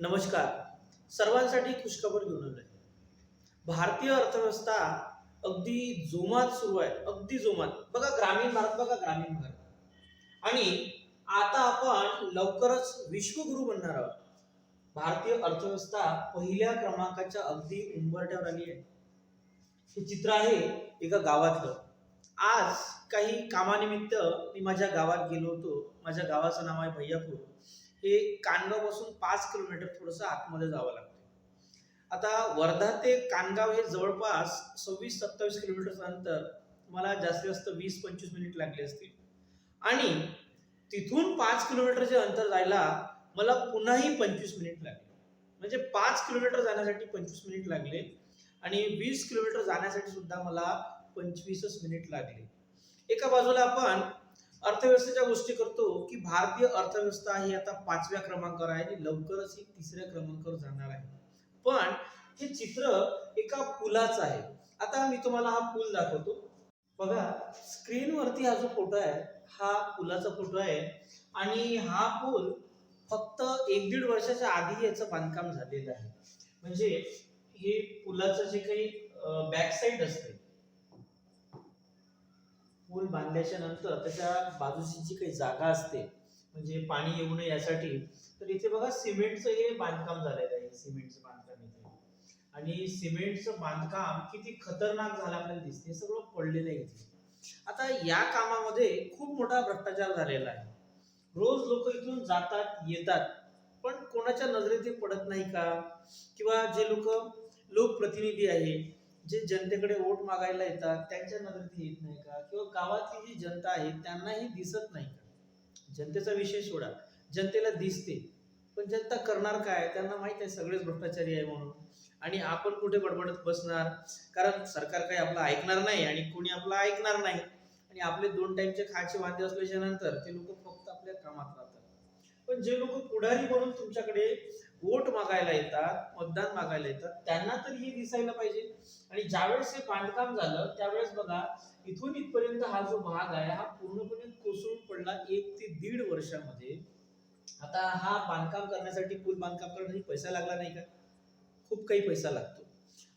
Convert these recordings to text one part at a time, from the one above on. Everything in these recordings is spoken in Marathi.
नमस्कार. सर्वांसाठी खुशखबर घेऊन आलोय. भारतीय अर्थव्यवस्था अगदी जोमात सुरू आहे. अगदी जोमात. बघा ग्रामीण भारत बघा ग्रामीण भारत. आणि आता आपण लवकरच विश्वगुरु बनणार आहोत. भारतीय अर्थव्यवस्था पहिल्या क्रमांकाच्या अगदी उंबरठ्यावर आली आहे. हे चित्र आहे एका गावातलं. आज काही कामानिमित्त मी माझ्या गावात गेलो होतो. माझ्या गावाचं नाव आहे भैयापूर. हे कानगावपासून पाच किलोमीटर थोडंसं आतमध्ये जावं लागतं. आता वर्धा ते कानगाव हे जवळपास सव्वीस सत्तावीस किलोमीटरचं अंतर तुम्हाला जास्तीत जास्त वीस पंचवीस मिनिट लागले असतील. आणि तिथून पाच किलोमीटरचे अंतर जायला मला पुन्हाही पंचवीस मिनिट लागले. म्हणजे पाच किलोमीटर जाण्यासाठी पंचवीस मिनिट लागले आणि वीस किलोमीटर जाण्यासाठी सुद्धा मला पंचवीसच मिनिट लागले. एका बाजूला आपण अर्थव्यवस्थेच्या गोष्टी करतो की भारतीय अर्थव्यवस्था ही आता पाचव्या क्रमांकावर आहे आणि लवकरच ही तिसऱ्या क्रमांकावर जाणार आहे. पण हे चित्र एका पुलाचं आहे. आता मी तुम्हाला हा पूल दाखवतो. बघा स्क्रीनवरती हा जो फोटो आहे हा पुलाचा फोटो आहे आणि हा पूल फक्त एक दीड वर्षाच्या आधी याचं बांधकाम झालेलं आहे. म्हणजे हे पुलाचं जे काही बॅक साईड असते पूल बांधल्याच्या नंतर त्याच्या बाजूची जी काही जागा असते म्हणजे पाणी येऊ नये यासाठी तर इथे बघा सिमेंटचं हे बांधकाम झालेलं आहे सिमेंटचं बांधकाम इथे. आणि सिमेंटचं बांधकाम किती खतरनाक झालं आपल्याला दिसते सगळं पडलेलं आहे इथे. आता या कामामध्ये खूप मोठा भ्रष्टाचार झालेला आहे. रोज लोक इथून जातात येतात पण कोणाच्या नजरेत ते पडत नाही का? किंवा जे लोक लोकप्रतिनिधी आहेत जे जनतेकडे वोट मागायला येतात त्यांच्या नजरेत येत नाही का? किंवा गावातली जी जनता आहे त्यांनाही दिसत नाही का? जनतेचा विषय सोडा. जनतेला दिसते. पण जनता करणार काय? त्यांना माहीत आहे सगळेच भ्रष्टाचारी आहे म्हणून. आणि आपण कुठे बडबडत बसणार? कारण सरकार काही आपलं ऐकणार नाही आणि कोणी आपलं ऐकणार नाही. आणि आपले दोन टाइमचे खायचे वांदे असल्याच्या नंतर ते लोक फक्त आपल्या कामात राहतात. पण जे लोक पुढारी म्हणून तुमच्याकडे वोट मागायला येतात मतदान मागायला येतात त्यांना तर हे दिसायला पाहिजे. आणि ज्यावेळेस हे बांधकाम झालं त्यावेळेस बघा इथून इथपर्यंत हा जो भाग आहे हा पूर्णपणे कोसळून पडला एक ते दीड वर्षामध्ये. आता हा बांधकाम करण्यासाठी पूल बांधकाम करण्यासाठी पैसा लागला नाही का? खूप काही पैसा लागतो.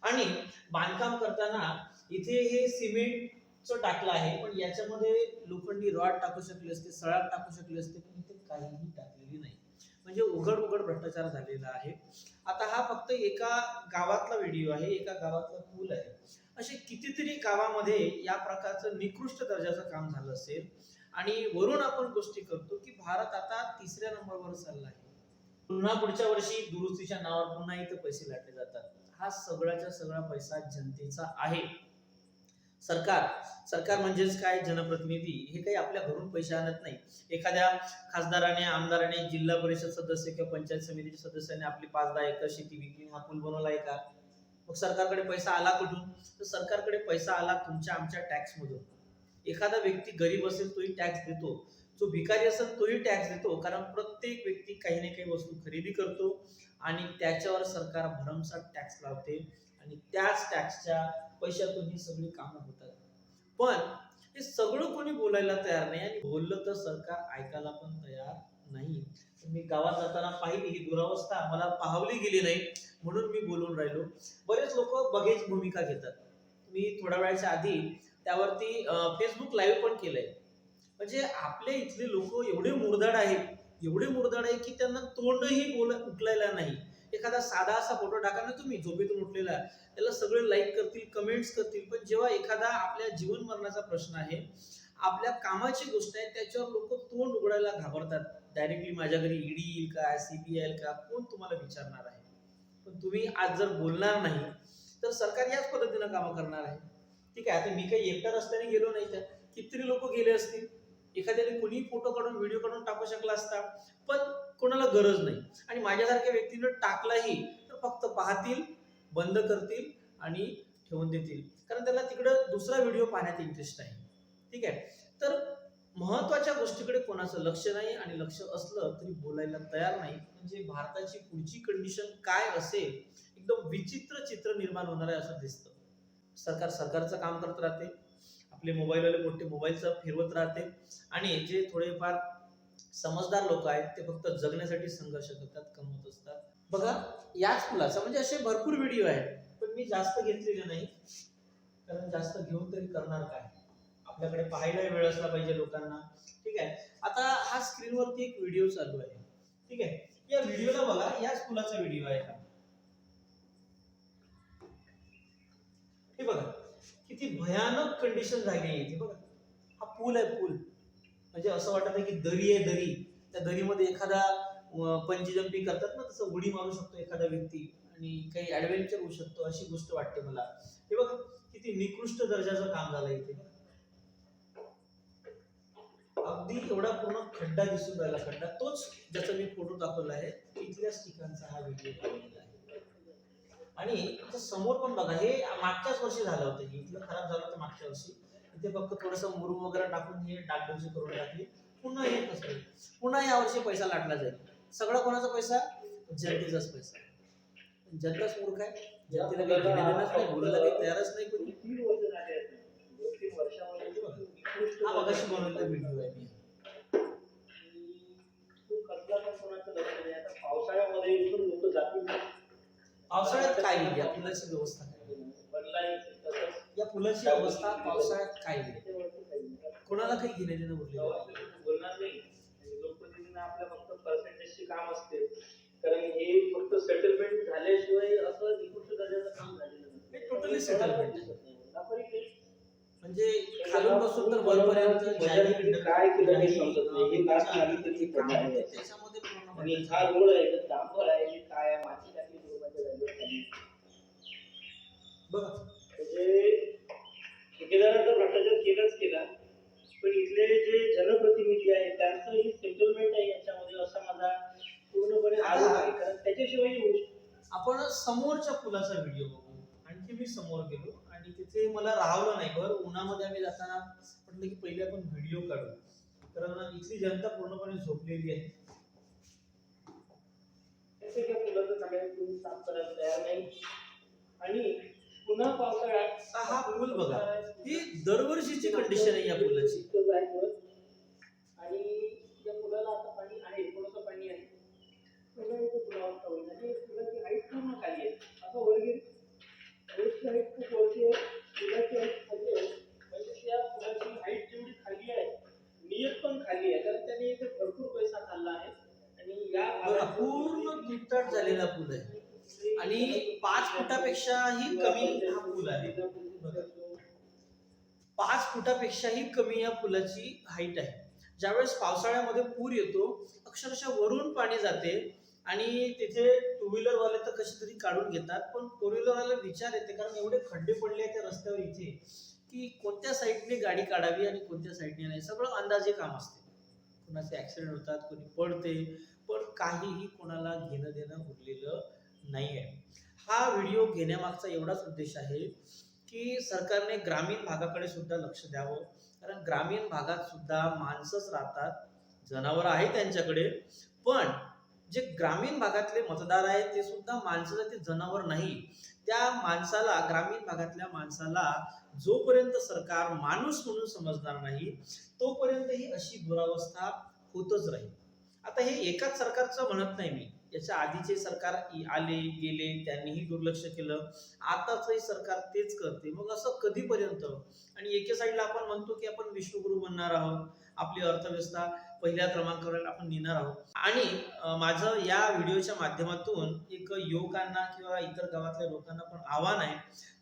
आणि बांधकाम करताना इथे हे सिमेंटचं टाकलं आहे पण याच्यामध्ये लोखंडी रॉड टाकू शकले असते सळाट टाकू शकले असते पण इथे काहीही टाकलेली नाही. म्हणजे उघड उघड भ्रष्टाचार झालेला आहे. आता हा फक्त एका गावातला व्हिडिओ आहे एका गावातला पूल आहे. असे कितीतरी गावामध्ये या प्रकारचं निकृष्ट दर्जाचं काम झालं असेल. आणि वरून आपण गोष्टी करतो की भारत आता तिसऱ्या नंबरवर चालला आहे पुन्हा पुढच्या वर्षी दुरुस्तीच्या नावावर पुन्हा इथं पैसे लाटले जातात. हा सगळ्याचा सगळा पैसा जनतेचा आहे. सरकार. सरकार म्हणजेच काय? जनप्रतिनिधी. हे काही आपल्या घरून पैसे आणत नाही. एखाद्या खासदाराने आमदाराने जिल्हा परिषद सदस्य किंवा पंचायत समितीच्या सदस्याने आपली पाच दहा एकर शेती विकली हा पूल बनवला आहे का? मग सरकारकडे पैसा आला कुठून? तर सरकारकडे पैसा आला तुमच्या आमच्या टॅक्स मधून. एखादा व्यक्ती गरीब असेल तोही टॅक्स देतो. जो भिकारी असेल तोही टॅक्स देतो. कारण प्रत्येक व्यक्ती काही ना काही वस्तू खरेदी करतो आणि त्याच्यावर सरकार भरमसाठ टॅक्स लावते. आणि त्याच टॅक्सच्या पैशातून ही सगळी कामं होतात. पण हे सगळं कोणी बोलायला तयार नाही आणि बोललं तर सरकार ऐकायला पण तयार नाही. मी गावात जाताना पाहिली ही दुरावस्था मला पाहवली गेली नाही म्हणून मी बोलून राहिलो. बरेच लोक बघेच भूमिका घेतात. मी थोड्या वेळाच्या आधी त्यावरती फेसबुक लाईव्ह पण केलंय. म्हणजे आपले इथले लोक एवढे मुरदाड आहेत एवढे मुरदाड आहे की त्यांना तोंडही बोल उकलायला नाही. एखादा साधा असा फोटो टाका ना तुम्ही झोपेतून उठलेला त्याला सगळे लाईक करतील कमेंट्स करतील. पण जेव्हा एखादा आपल्या जीवन मरणाचा प्रश्न आहे आपल्या कामाची गोष्ट आहे त्याच्यावर लोक तोंड उघडायला घाबरतात. डायरेक्टली माझ्या घरी ईडी येईल का सीबीआय येईल का कोण तुम्हाला विचारणार आहे? पण तुम्ही आज जर बोलणार नाही तर सरकार याच पद्धतीनं कामं करणार आहे. ठीक आहे आता मी काही एकटा रस्त्याने गेलो नाही तर कितीतरी लोक गेले असतील. एखाद्याने कोणी फोटो काढून व्हिडिओ काढून टाकू शकला असता. पण कोणाला गरज नाही. आणि माझ्यासारख्या व्यक्तीनं टाकलाही तर फक्त पाहतील बंद करतील आणि ठेवून देतील. कारण त्याला तिकडं दुसरा व्हिडिओ पाहण्यात इंटरेस्ट आहे ठीक आहे? तर महत्त्वाच्या गोष्टीकडे कोणाचं लक्ष नाही आणि लक्ष असलं तरी बोलायला तयार नाही. म्हणजे भारताची पुढची कंडिशन काय असेल? एकदम विचित्र चित्र निर्माण होणार आहे असं दिसतं. सरकार सरकारचं काम करत राहते. आपले मोबाईलवाले मोठे मोबाईलचं फिरवत राहते. आणि जे थोडेफार समजदार लोक आहेत ते फक्त जगण्यासाठी संघर्ष करतात कमवत असतात. बघा याच फुलाचा म्हणजे असे भरपूर व्हिडिओ आहेत पण मी जास्त घेतलेले नाही. कारण जास्त घेऊन तरी करणार काय? आपल्याकडे पाहायला वेळ असला पाहिजे लोकांना. ठीक आहे? आता हा स्क्रीनवरती एक व्हिडिओ चालू आहे. ठीक आहे? या व्हिडिओला बघा याच फुलाचा व्हिडिओ आहे हा. हे बघा किती भयानक कंडिशन झाली आहे इथे बघा. हा पूल आहे पूल म्हणजे असं वाटत की दरी आहे दरी. त्या दरीमध्ये एखादा पंचजंपी करतात ना तसं उडी मारू शकतो एखादा व्यक्ती आणि काही ऍडव्हेंचर होऊ शकतो अशी गोष्ट वाटते मला. हे बघा किती निकृष्ट दर्जाचं काम झालं इथे. अगदी एवढा पूर्ण खड्डा दिसून राहिला खड्डा. तोच ज्याचा मी फोटो दाखवला आहे इथल्याच ठिकाणचा हा व्हिडिओ बनवलेला आहे. आणि समोर पण बघा हे मागच्याच वर्षी झालं होतं. हे इथलं खराब झालं होतं मागच्या वर्षी. इथे फक्त थोडस मुरुम वगैरे टाकून हे डागडुजी करून टाकली. पुन्हा हे कसं पुन्हा यावर्षी पैसा लाटला जाईल. सगळा कोणाचा पैसा? जनतेचाच पैसा. जनताच मूर्ख आहे. जनतेला काही घेणं नाही. बोलायला काही तयारच नाही कोणी. तीन वर्ष झाले हा मगाशी बनवलेला व्हिडिओ आहे मी. पावसाळ्यामध्ये पावसाळ्यात काय आपल्याला व्यवस्था काय या पुलाची अवस्था पावसाळ्यात काय नाही. कोणाला काही घेणं देणं बोलणार नाही लोकप्रतिनिधींना आपल्या फक्त पर्सेंटेजचे काम असते कारण हे फक्त सेटलमेंट झाल्याशिवाय असं निकृष्ट दर्जाचं काम झालेलं नाही आहे. व्यापारी काही म्हणजे खालून बसून तर वरपर्यंत काय केलं हे समजत नाही. हे लास्ट तरी पडणार नाही. त्याच्यामध्ये पूर्ण आणि. हा रोड आहे डांबर आहे की काय आहे माती टाकली बघा म्हणजे ठेकेदारानं तर भ्रष्टाचार केलाच केला. पण इथले जे जनप्रतिनिधी आहेत त्यांचं ही सेटलमेंट आहे याच्यामध्ये असा माझा पूर्णपणे आरोप आहे. कारण त्याच्याशिवाय ही गोष्ट आपण समोरच्या पुलाचा व्हिडिओ बघू. आणखी मी समोर गेलो आणि तिथे मला राहवलं नाही भर उन्हामध्ये आम्ही जाताना म्हटलं की पहिले आपण व्हिडिओ काढू. कारण इथली जनता पूर्णपणे झोपलेली आहे. चांगल्या तुम्ही साफ करायला तयार नाही. आणि पुन्हा पावसाळ्यात हा पूल बघा. ही दरवर्षीची कंडिशन आहे या पुलाची. आणि या पुलाला आता पाणी आहे थोडंसं पाणी आहे. सगळं इथं पुलावस्था होईल आणि पुलाची हाईट पूर्ण खाली आहे. रोडची हाईट खूप वरती आहे. पुलाची हाईट खाली आहे. म्हणजे त्या पुलाची हाईट जेवढी खाली आहे नियत पण खाली आहे. कारण त्याने इथे भरपूर पैसा खाल्ला आहे. आणि या पूर्ण तुटताट झालेला पूल आहे. आणि पाच फुटापेक्षाही कमी हा पूल आहे. पाच फुटापेक्षाही कमी या पुलाची हाईट आहे. ज्यावेळेस पावसाळ्यामध्ये पूर येतो अक्षरशः वरून पाणी जाते आणि तिथे टू व्हीलर वाले तर कशी तरी काढून घेतात पण फोर व्हीलर वाले विचार येते कारण एवढे खड्डे पडले आहेत त्या रस्त्यावर इथे की कोणत्या साईडने गाडी काढावी आणि कोणत्या साईडने नाही सगळं अंदाजे काम असते. कोणाचे ऍक्सिडेंट होतात कोणी पडते पण काहीही कोणाला घेणं देणं उरलेलं नाही आहे हा व्हिडिओ घेण्यामागचा एवढाच उद्देश आहे की सरकारने ग्रामीण भागाकडे सुद्धा लक्ष द्यावं. कारण ग्रामीण भागात सुद्धा माणसंच राहतात. जनावर आहे त्यांच्याकडे. पण जे ग्रामीण भागातले मतदार आहेत ते सुद्धा माणसं ते जनावर नाही. त्या माणसाला ग्रामीण भागातल्या माणसाला जोपर्यंत सरकार माणूस म्हणून समजणार नाही तोपर्यंत ही अशी दुरावस्था होतच राहील. आता हे एकाच सरकारचं म्हणत नाही मी. याच्या आधीचे सरकार आले गेले त्यांनीही दुर्लक्ष केलं. आताचंही सरकार तेच करते. मग असं कधीपर्यंत? आणि एके साईडला आपण म्हणतो की आपण विश्वगुरु बनणार आहोत. आपली अर्थव्यवस्था पहिल्या क्रमांकावर आपण नेणार आहोत. आणि माझं या व्हिडिओच्या माध्यमातून एक युवकांना किंवा इतर गावातल्या लोकांना पण आव्हान आहे.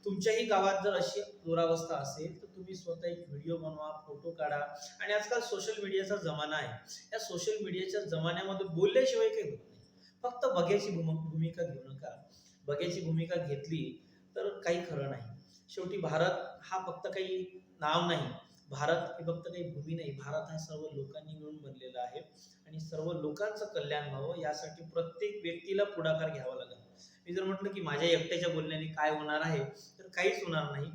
तुमच्याही गावात जर अशी दुरावस्था असेल तर तुम्ही स्वतः एक व्हिडिओ बनवा फोटो काढा. आणि आजकाल सोशल मीडियाचा जमाना आहे. या सोशल मीडियाच्या जमान्यामध्ये बोलल्याशिवाय काही होत नाही. फक्त बघ्याची भूम- भूमिका घेऊ नका. बघ्याची भूमिका घेतली तर काही खरं नाही. शेवटी भारत हा फक्त काही नाव नाही. भारत ही फक्त काही भूमी नाही. भारत हा सर्व लोकांनी मिळून बनलेला आहे. आणि सर्व लोकांचं कल्याण व्हावं यासाठी प्रत्येक व्यक्तीला पुढाकार घ्यावा लागेल. मी जर म्हटलं की माझ्या एकट्याच्या बोलण्याने काय होणार आहे तर काहीच होणार नाही.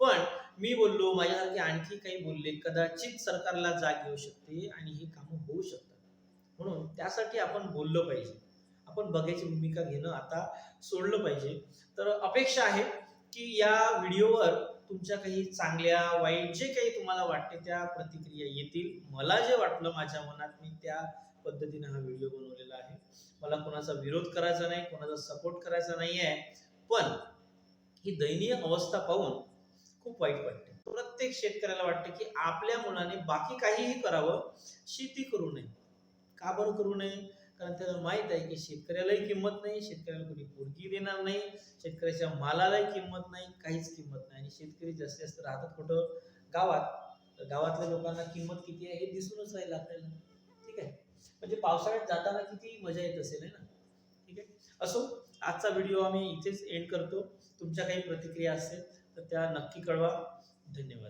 पण मी बोललो माझ्यासारखे आणखी काही बोलले कदाचित सरकारला जाग येऊ शकते आणि ही कामं होऊ शकतात. म्हणून त्यासाठी आपण बोललं पाहिजे. आपण बघायची भूमिका घेणं आता सोडलं पाहिजे. तर अपेक्षा आहे की या व्हिडिओवर तुमच्या काही चांगल्या वाईट जे काही तुम्हाला वाटते त्या प्रतिक्रिया येतील. मला जे वाटलं माझ्या मनात मी त्या पद्धतीने हा व्हिडिओ बनवलेला आहे. मला कोणाचा विरोध करायचा नाही कोणाचा सपोर्ट करायचा नाही आहे. पण ही दयनीय अवस्था पाहून खूप वाईट वाटते. प्रत्येक शेतकऱ्याला वाटते की आपल्या मुलाने बाकी काहीही करावं शेती करू नये. का बरं करू नये? कारण त्याला माहीत आहे की शेतकऱ्यालाही किंमत नाही शेतकऱ्याला कोणी पोरगी देणार नाही शेतकऱ्याच्या मालालाही किंमत नाही काहीच किंमत नाही. आणि शेतकरी जास्तीत जास्त राहतात कुठं? गावात. तर गावातल्या लोकांना किंमत किती आहे हे दिसूनच राहील आपल्याला. ठीक आहे? म्हणजे पावसाळ्यात जाताना किती मजा येत असेल आहे ना? ठीक आहे? असो आजचा व्हिडिओ आम्ही इथेच एंड करतो. तुमच्या काही प्रतिक्रिया असतील तर त्या नक्की कळवा. धन्यवाद.